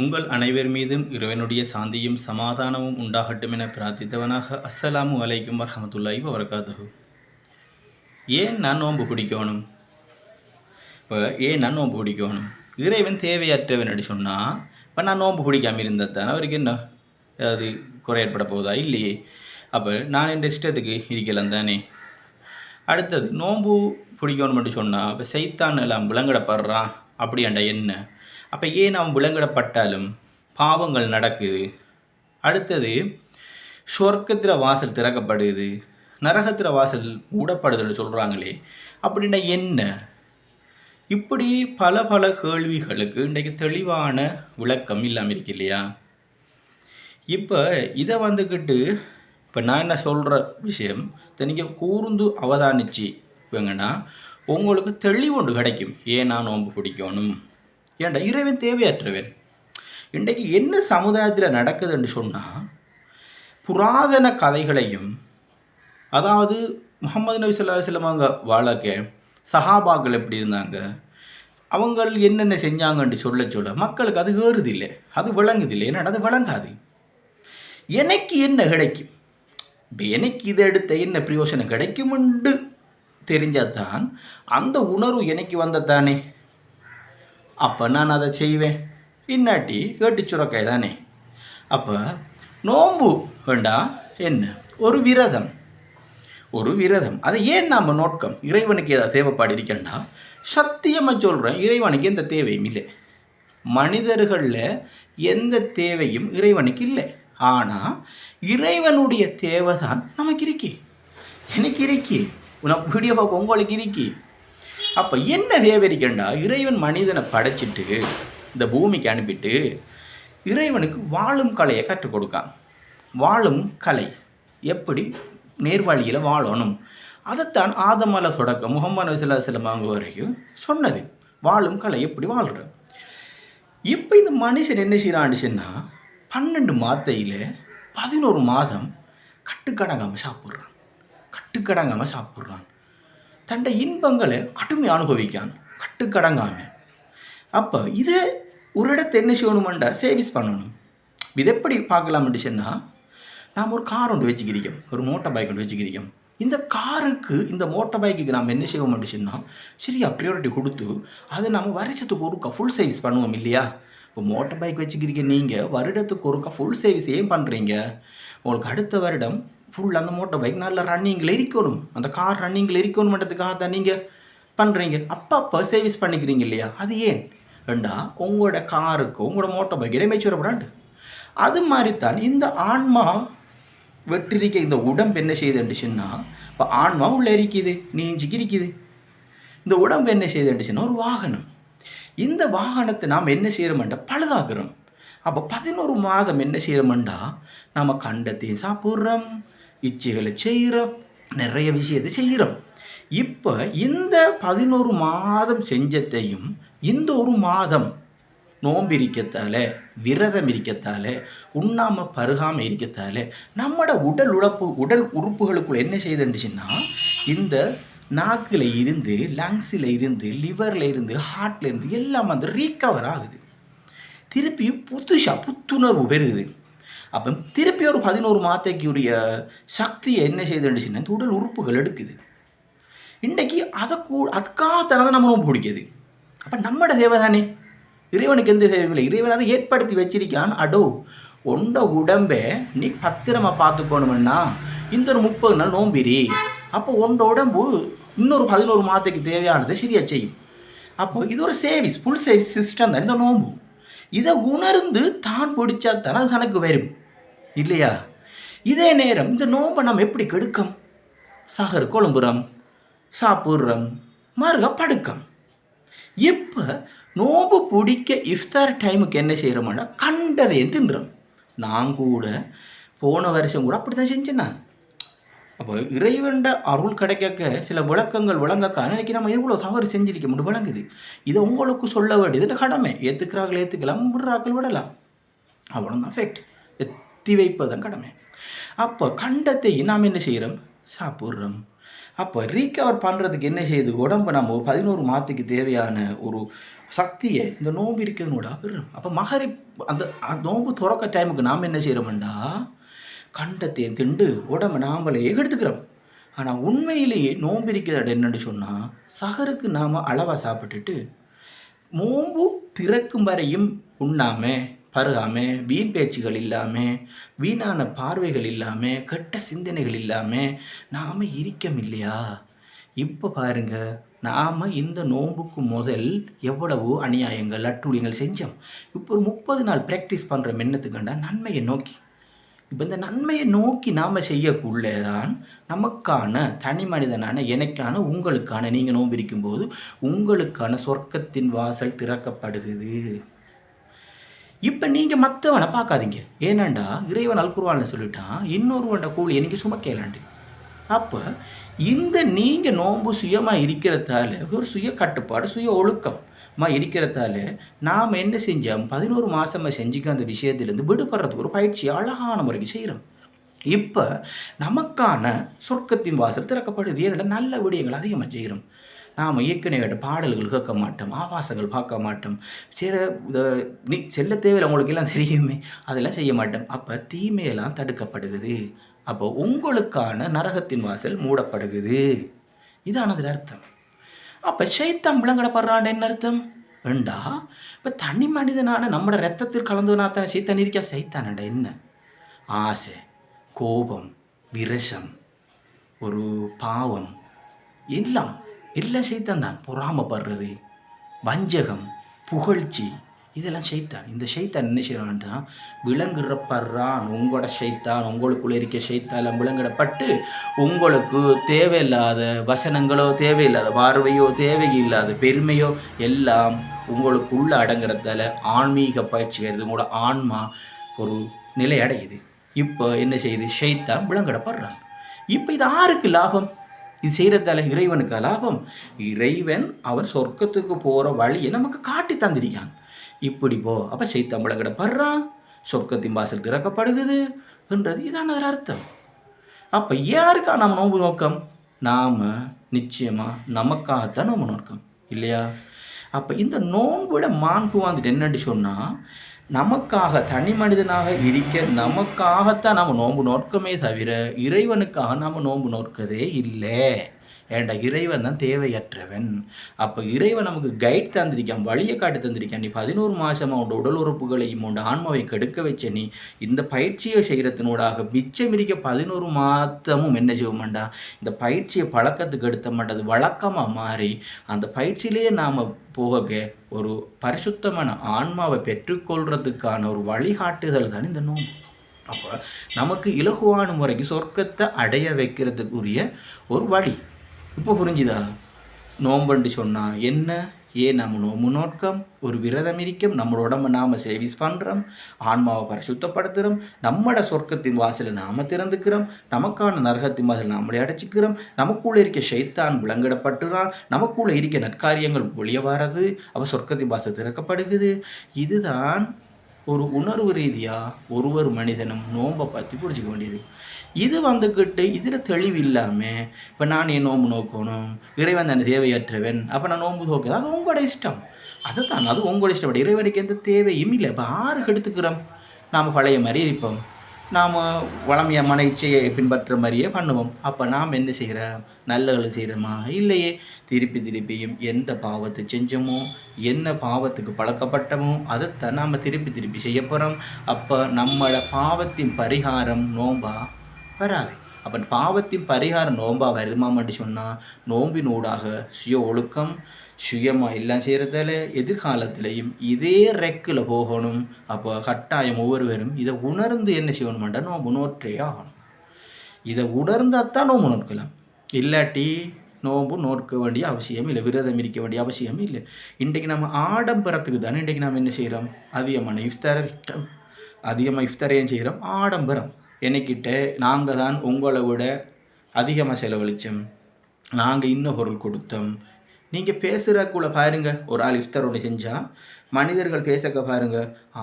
உங்கள் அனைவர் மீதும் இறைவனுடைய சாந்தியும் சமாதானமும் உண்டாகட்டும் என பிரார்த்தித்தவனாக அஸ்ஸலாமு அலைக்கும் வரஹமத்துல்லாஹி வபரகாத்துஹு. ஏன் நான் நோன்பு பிடிக்கணும்? இப்போ ஏன் நான் நோன்பு பிடிக்கணும்? இறைவன் தேவையற்றவன் அப்படி சொன்னால் இப்போ நான் நோன்பு பிடிக்காமல் இருந்தால் தானே அவருக்கு என்ன? ஏதாவது குறை ஏற்பட போகுதா இல்லையே. அப்போ நான் என் இஷ்டத்துக்கு இருக்கலாம் தானே. அடுத்தது நோன்பு பிடிக்கணும் மட்டும் சொன்னால் இப்போ சைத்தான் எல்லாம் விலங்கடப்படுறான் அப்படியாண்டா என்ன? அப்போ ஏன் நாம் விலங்கிடப்பட்டாலும் பாவங்கள் நடக்குது? அடுத்தது சொர்க்கத்தில் வாசல் திறக்கப்படுது நரகத்தில் வாசல் மூடப்படுதுன்னு சொல்கிறாங்களே அப்படின்னா என்ன? இப்படி பல பல கேள்விகளுக்கு இன்றைக்கு தெளிவான விளக்கம் இல்லாமல் இருக்கு இல்லையா? இப்போ இதை வந்துக்கிட்டு இப்போ நான் என்ன சொல்கிற விஷயம் இதை நீங்கள் கூர்ந்து அவதானிச்சு வைங்கன்னா உங்களுக்கு தெளிவு ஒன்று கிடைக்கும். ஏன் நான் நோன்பு பிடிக்கணும்? ஏன்டா இறைவன் தேவையற்றவன். இன்றைக்கு என்ன சமுதாயத்தில் நடக்குதுன்னு சொன்னால் புராதன கதைகளையும் அதாவது முகமது நபி சொல்லா செல்லம் அவங்க வாழக்க சஹாபாக்கள் எப்படி இருந்தாங்க அவங்க என்னென்ன செஞ்சாங்கன்ட்டு சொல்ல சொல்ல மக்களுக்கு அது ஏறுது இல்லை அது விளங்குது இல்லை ஏன்னா அது விளங்காது. எனக்கு என்ன கிடைக்கும்? இப்போ எனக்கு இதை எடுத்த என்ன பிரயோசனம் கிடைக்குமெண்டு தெரிஞ்சால் தான் அந்த உணர்வு எனக்கு வந்ததானே? அப்போ நான் அதை செய்வேன். இன்னாட்டி ஏட்டு சுரக்காய் தானே அப்போ நோன்பு வேண்டா என்ன? ஒரு விரதம். ஒரு விரதம். அது ஏன் நாம் நோக்கம் இறைவனுக்கு ஏதாவது தேவைப்பாடு இருக்கேன்டா சத்தியமாக சொல்கிறேன் இறைவனுக்கு எந்த தேவையும் இல்லை. மனிதர்களில் எந்த தேவையும் இறைவனுக்கு இல்லை. ஆனால் இறைவனுடைய தேவை தான் நமக்கு இருக்கி. எனக்கு இருக்கி. உனக்கு வீடியோ பார்க்க உங்களுக்கு இருக்கி. அப்போ என்ன தேவை இறைவன் மனிதனை படைச்சிட்டு இந்த பூமிக்கு அனுப்பிட்டு இறைவனுக்கு வாழும் கலையை கற்றுக் கொடுக்கான். வாழும் கலை. எப்படி? நேர்வழியில் வாழணும். அதைத்தான் ஆதமல தொடக்கம் முகமது நபிசுல்லா செல்லம் அவங்க வரைக்கும் சொன்னது. வாழும் கலை எப்படி வாழ்கிற இப்போ இந்த மனுஷன் என்ன செய்கிறான்னு சொன்னால் பன்னெண்டு மாத்தையில் பதினோரு மாதம் கட்டுக்கடங்காமல் சாப்பிட்றான். கட்டுக்கடங்காமல் சாப்பிட்றான். தன்னுடைய இன்பங்களை கடுமை அனுபவிக்கான் கட்டுக்கடங்காமல் அப்போ இதை ஒரு இடத்தை என்ன செய்யணுமெண்டா? சேவிஸ் பண்ணணும். இது எப்படி பார்க்கலாம்னு சொன்னால் நாம் ஒரு கார் ஒன்று வச்சுக்கிறோம் ஒரு மோட்டார் பைக் ஒன்று வச்சுக்கிறோம் இந்த காருக்கு இந்த மோட்டார் பைக்குக்கு நாம் என்ன செய்வோம் அப்படின்னா சரியா ப்ரியாரிட்டி கொடுத்து அதை நம்ம வருஷத்துக்கு ஒருக்கா ஃபுல் சர்வீஸ் பண்ணுவோம் இல்லையா? இப்போ மோட்டார் பைக் வச்சுக்கிறீங்க நீங்கள் வருடத்துக்கு ஒருக்கா ஃபுல் சர்வீஸ் ஏன் பண்ணுறீங்க உங்களுக்கு அடுத்த வருடம் ஃபுல் அந்த மோட்டர் பைக் நல்ல ரன்னிங்கில் இருக்கணும். அந்த கார் ரன்னிங்கில் இருக்கணுன்றதுக்காக தான் நீங்கள் பண்ணுறீங்க அப்பப்போ சர்வீஸ் பண்ணிக்கிறீங்க இல்லையா? அது ஏன்? ஏண்டா உங்களோட காருக்கு உங்களோட மோட்டார் பைக் இடைமேச்சுவர பிராண்டு அது மாதிரி தான் இந்த ஆன்மா வெற்றிருக்க இந்த உடம்பு என்ன செய்யுதுண்டுச்சுன்னா இப்போ ஆன்மா உள்ளே இருக்குது நீஞ்சிக்கு இருக்குது. இந்த உடம்பு என்ன செய்யுதுண்டுச்சுன்னா ஒரு வாகனம். இந்த வாகனத்தை நாம் என்ன செய்கிறோம்டா பழுதாக்குறோம். அப்போ பதினோரு மாதம் என்ன செய்கிறோம்டா நாம் கண்டத்தையும் சாப்பிட்றோம். இச்சைகளை செய்கிறோம் நிறைய விஷயத்தை செய்கிறோம். இப்போ இந்த பதினோரு மாதம் செஞ்சத்தையும் இந்த ஒரு மாதம் நோம்பு இருக்கத்தால விரதம் இருக்கத்தால உண்ணாமல் பருகாமல் இருக்கத்தால நம்மட உடல் உழப்பு உடல் உறுப்புகளுக்குள்ள என்ன செய்துச்சுன்னா இந்த நாக்கில் இருந்து லங்ஸில் இருந்து லிவரில் இருந்து ஹார்ட்லேருந்து இருந்து எல்லாம் வந்து ரீகவர் ஆகுது. திருப்பி புதுசாக புத்துணர்வு பெறுகுது அப்போ திருப்பி ஒரு பதினோரு மாத்தைக்குரிய சக்தியை என்ன செய்துச்சுன்னா இந்த உடல் உறுப்புகள் எடுக்குது. இன்றைக்கி அதை கூ அதுக்காகத்தானே நம்ம நோம்பு பிடிக்குது அப்போ நம்மட தேவை தானே? இறைவனுக்கு எந்த தேவையும் இல்லை. இறைவன் அதை ஏற்படுத்தி வச்சிருக்கான். அடோ உண்ட உடம்பை நீ பத்திரமா பார்த்துக்கணும்னா இந்த ஒரு முப்பது நாள் நோம்பிரி அப்போ உண்ட உடம்பு இன்னொரு பதினோரு மாதத்துக்கு தேவையானதை சரியா செய்யும். அப்போ இது ஒரு சேவிஸ் ஃபுல் சேவிஸ் சிஸ்டம் தான். இந்த நோம்பு இதை உணர்ந்து தான் பிடிச்சா தானே அது தனக்கு வரும். இல்லையா? இதே நேரம் இந்த நோம்பை நம்ம எப்படி கெடுக்கம்? சாகர் கொழும்புறம் சாப்பிட்றோம் மறுக படுக்கம். இப்போ நோம்பு பிடிக்க இஃப்தார் டைமுக்கு என்ன செய்கிறோம்னா கண்டதையும் தின்றோம். நான் கூட போன வருஷம் கூட அப்படி தான் செஞ்சேன் நான். அப்போ இறைவன்ட அருள் கிடைக்க சில விளக்கங்கள் விளங்கக்க அன்னைக்கு நம்ம இவ்வளோ தவறு செஞ்சிருக்க முடியும் விளங்குது. இதை உங்களுக்கு சொல்ல வேண்டியது கடமை. ஏற்றுக்கிறார்கள் ஏற்றுக்கலாம் விடுறாக்கள் விடலாம். அவ்வளோதான் ஃபேக்ட் எத்தி வைப்பதும் கடமை. அப்போ கண்டத்தை நாம் என்ன செய்கிறோம்? சாப்பிட்றோம். அப்போ ரீகவர் பண்ணுறதுக்கு என்ன செய்யுது உடம்பு நம்ம ஒரு பதினோரு மாதத்துக்கு தேவையான ஒரு சக்தியை இந்த நோம்பு இருக்கிறதுனோட பெறும் அப்போ மகரி அந்த நோம்பு துறக்க டைமுக்கு நாம் என்ன செய்கிறோம்டா? கண்டத்தை திண்டு உடம்பை நாமளே எடுத்துக்கிறோம். ஆனால் உண்மையிலேயே நோம்பு இருக்கிறது என்னென்னு சொன்னால் சகருக்கு நாம் அளவாக சாப்பிட்டுட்டு நோம்பு பிறக்கும் வரையும் உண்ணாமல் பருகாமல் வீண் பேச்சுகள் இல்லாமல் வீணான பார்வைகள் இல்லாமல் கெட்ட சிந்தனைகள் இல்லாமல் நாம் இருக்கம் இல்லையா? இப்போ பாருங்க நாம் இந்த நோன்புக்கு முதல் எவ்வளவோ அநியாயங்கள் அட்டுழியங்கள் செஞ்சோம். இப்போ ஒரு முப்பது நாள் ப்ராக்டிஸ் பண்ணுற மென்னத்துக்கண்டா நன்மையை நோக்கி. இப்போ இந்த நன்மையை நோக்கி நாம் செய்யக்குள்ளே தான் நமக்கான தனி மனிதனான எனக்கான உங்களுக்கான நீங்கள் நோன்பு இருக்கும்போது உங்களுக்கான சொர்க்கத்தின் வாசல் திறக்கப்படுகிறது. இப்போ நீங்கள் மற்றவனை பார்க்காதீங்க. ஏனாண்டா? இறைவன் அல்குருவான்னு சொல்லிட்டான் இன்னொருவன்ட கூலி எனக்கு சுமக்கலாண்டு அப்போ இந்த நீங்கள் நோன்பு சுயமாக இருக்கிறதால ஒரு சுய கட்டுப்பாடு சுய ஒழுக்கமா இருக்கிறதால நாம் என்ன செஞ்சோம்? பதினோரு மாதமாக செஞ்சுக்க அந்த விஷயத்துலேருந்து விடுபடுறதுக்கு ஒரு பயிற்சி அழகான முறைக்கு செய்கிறோம் இப்போ நமக்கான சொர்க்கத்தின் வாசல் திறக்கப்படுது. ஏன்னா நல்ல விடயங்கள் அதிகமாக செய்கிறோம் நாம் ஏற்கனவே பாடல்கள் கேட்க மாட்டோம் ஆபாசங்கள் பார்க்க மாட்டோம். சில நீ செல்ல தேவையில்லை உங்களுக்கு எல்லாம் தெரியுமே. அதெல்லாம் செய்ய மாட்டோம். அப்போ தீமையெல்லாம் தடுக்கப்படுகிறது. அப்போ உங்களுக்கான நரகத்தின் வாசல் மூடப்படுகிறது. இதானது அர்த்தம். அப்போ சைத்தம் விளங்கடப்படுறான் என்ன அர்த்தம்? வேண்டா இப்போ தனி மனிதனான நம்மளோட ரத்தத்தில் கலந்துனா தான் சைத்தான் இருக்கா? சைத்தானடா என்ன? ஆசை கோபம் விரசம் ஒரு பாவம் எல்லாம் எல்லாம் சைத்தான் தான். பொறாமப்படுறது வஞ்சகம் புகழ்ச்சி இதெல்லாம் சைத்தான். இந்த சைத்தான் என்ன செய்யறான்டா விலங்குறப்படுறான். உங்களோட சைத்தான் உங்களுக்குள்ள இருக்க சைத்தாலாம் விலங்கிடப்பட்டு உங்களுக்கு தேவையில்லாத வசனங்களோ தேவையில்லாத பார்வையோ தேவையில்லாத பெருமையோ எல்லாம் உங்களுக்குள்ளே அடங்குறதால ஆன்மீக பயிற்சி வருது உங்களோட ஆன்மா ஒரு நிலை அடையுது இப்போ என்ன செய்யுது? ஷைத்தான் விலங்கிடப்படுறான். இப்போ இது யாருக்கு லாபம்? இது செய்கிறதால இறைவனுக்கு லாபம் இறைவன் அவர் சொர்க்கத்துக்கு போகிற வழியை நமக்கு காட்டி தந்திருக்கான். இப்படி போ அப்போ செய்தம்பளம் படுறான் சொர்க்கத்தின் வாசல் திறக்கப்படுகிறது என்றது இதான அதில் அர்த்தம். அப்போ யாருக்கா நம்ம நோம்பு நோக்கம்? நாம் நிச்சயமாக நமக்காகத்தான் நோம்பு நோக்கம் இல்லையா? அப்போ இந்த நோன்புட மாண்பு வந்துட்டு என்னன்னு சொன்னால் நமக்காக தனி மனிதனாக இருக்க நமக்காகத்தான் நம்ம நோன்பு நோக்கமே தவிர இறைவனுக்காக நம்ம நோன்பு நோக்கதே இல்லை. ஏண்டா இறைவன் தான் தேவையற்றவன். அப்போ இறைவன் நமக்கு கைட் தந்திருக்கான் வழியை காட்டி தந்திருக்கான். நீ பதினோரு மாதமாக உன்னோட உடல் உறுப்புகளையும் உன்னோட ஆன்மாவை கெடுக்க வச்ச நீ இந்த பயிற்சியை செய்கிறத்தினூடாக மிச்சம் இருக்க பதினோரு மாதமும் என்ன செய்வோம்டா இந்த பயிற்சியை பழக்கத்துக்கு எடுத்த மாட்டது வழக்கமாக மாறி அந்த பயிற்சியிலேயே நாம் போக ஒரு பரிசுத்தமான ஆன்மாவை பெற்றுக்கொள்றதுக்கான ஒரு வழிகாட்டுதல் தான் இந்த நோம்பு அப்போ நமக்கு இலகுவான முறைக்கு சொர்க்கத்தை அடைய வைக்கிறதுக்குரிய ஒரு வழி. இப்போ புரிஞ்சுதா? நோம்புன்னு சொன்னால் என்ன? ஏன் நம்ம நோம்பு நோக்கம் ஒரு விரதம் இருக்கும் நம்மளோட உடம்பை நாம் சேவிஸ் பண்ணுறோம் ஆன்மாவை பரிசுத்தப்படுத்துகிறோம் நம்மட சொர்க்கத்தின் வாசலை நாம் திறந்துக்கிறோம் நமக்கான நரகத்தின் வாசல் நாமளே அடைச்சிக்கிறோம் நமக்குள்ளே இருக்க ஷைத்தான் விலங்கிடப்பட்டுறான் நமக்குள்ளே இருக்க நற்காரியங்கள் ஒளிய வர்றது அவள் சொர்க்கத்தின் வாசல் திறக்கப்படுகிறது. இதுதான் ஒரு உணர்வு ரீதியாக ஒருவர் மனிதனும் நோன்பை பற்றி பிடிச்சிக்க வேண்டியது. இது வந்துக்கிட்டு இதில் தெளிவு இல்லாமல் இப்போ நான் என் நோன்பு நோக்கணும் இறைவன் தானே தேவையற்றவன் அப்போ நான் நோன்பு நோக்குது அது உங்களோட இஷ்டம். அதுதான் அது உங்களோட இஷ்டப்படி இறைவனுக்கு எந்த தேவையும் இல்லை. இப்போ ஆறு எடுத்துக்கிறோம் நாம் பழைய மாதிரி இருப்போம். நாம் வளமைய மன இச்சையை பின்பற்ற மாதிரியே பண்ணுவோம். அப்போ நாம் என்ன செய்கிறோம் நல்லகள் செய்கிறோமா இல்லையே. திருப்பி திருப்பியும் எந்த பாவத்தை செஞ்சோமோ என்ன பாவத்துக்கு பழக்கப்பட்டமோ அதைத்தான் நாம் திருப்பி திருப்பி செய்ய போகிறோம் அப்போ நம்மளோட பாவத்தின் பரிகாரம் நோம்பா வராது. அப்போ பாவத்தின் பரிகாரம் நோம்பா வருமாமட்டு சொன்னால் நோம்பின் ஊடாக சுய ஒழுக்கம் சுயமாக எல்லாம் செய்கிறதால எதிர்காலத்திலையும் இதே ரெக்கில் போகணும். அப்போ கட்டாயம் ஒவ்வொருவரும் இதை உணர்ந்து என்ன செய்யணுமாட்டா நோம்பு நோற்றே ஆகணும். இதை உணர்ந்தால் தான் நோம்பு நோக்கலாம் இல்லாட்டி நோம்பு நோக்க வேண்டிய அவசியம் இல்லை விரதம் இருக்க வேண்டிய அவசியம் இல்லை. இன்றைக்கு நம்ம ஆடம்பரத்துக்கு தானே இன்றைக்கு நாம் என்ன செய்கிறோம்? அதிகமான இஃப்தார விட்டோம். அதிகமாக இஃப்தாரையும் செய்கிறோம். ஆடம்பரம். என்னைக்கிட்ட நாங்கள் தான் உங்களை விட அதிகமாக செலவழித்தோம் நாங்கள் இன்னும் பொருள் கொடுத்தோம். நீங்கள் பேசுகிறக்குள்ள பாருங்க. ஒரு ஆள் இஃப்தார் ஒன்று செஞ்சால் மனிதர்கள் பேசக்க பாருங்க.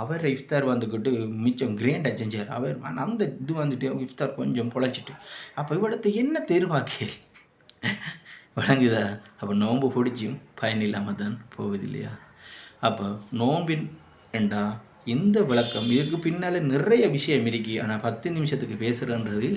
அவர் இஃப்தார் வந்துக்கிட்டு மிச்சம் கிரேண்டாக செஞ்சார். அவர் அந்த இது வந்துட்டு இஃப்தார் கொஞ்சம் பொழைச்சிட்டு. அப்போ இவடத்தை என்ன தெருவாக்கே வழங்குதா அப்போ நோன்பு பிடிச்சும் பயன் இல்லாமல் தான் போகுது இல்லையா? அப்போ நோம்பின் என்றா இந்த விளக்கம் இதுக்கு பின்னால் நிறைய விஷயம் இருக்கு. ஆனால் பத்து நிமிஷத்துக்கு பேசுகிறன்றது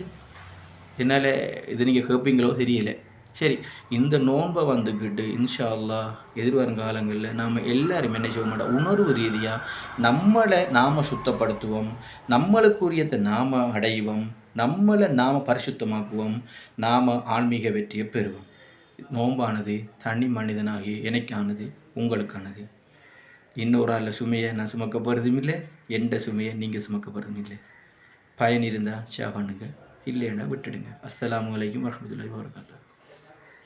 என்னால் இது நீங்கள் கேட்பீங்களோ தெரியலை. சரி இந்த நோன்பை வந்துக்கிட்டு இன்ஷா அல்லாஹ் எதிர்வரும் காலங்களில் நாம் எல்லாரும் என்ன செய்ய மாட்டோம் உணர்வு ரீதியாக நம்மளை நாம் சுத்தப்படுத்துவோம். நம்மளுக்குரியத்தை நாம் அடைவோம். நம்மளை நாம் பரிசுத்தமாக்குவோம். நாம் ஆன்மீக வெற்றியை பெறுவோம். நோம்பானது தனி மனிதனாகி எனக்கானது உங்களுக்கானது. இன்னொரு ஆள் சுமையை நான் சுமக்க போகிறதும் இல்லை எந்த சுமையை நீங்கள் சுமக்க போகிறதும் இல்லை பயன் இருந்தால் ஷேர் பண்ணுங்கள் இல்லைன்னா விட்டுடுங்க. அஸ்லாம் வலைக்கும் வரமத்துல்லாஹி வரகாத்தா